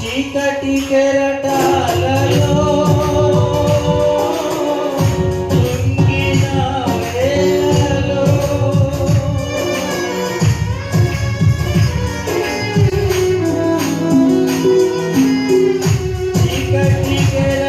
చీకటి కెరటాలలో చీకటి కెర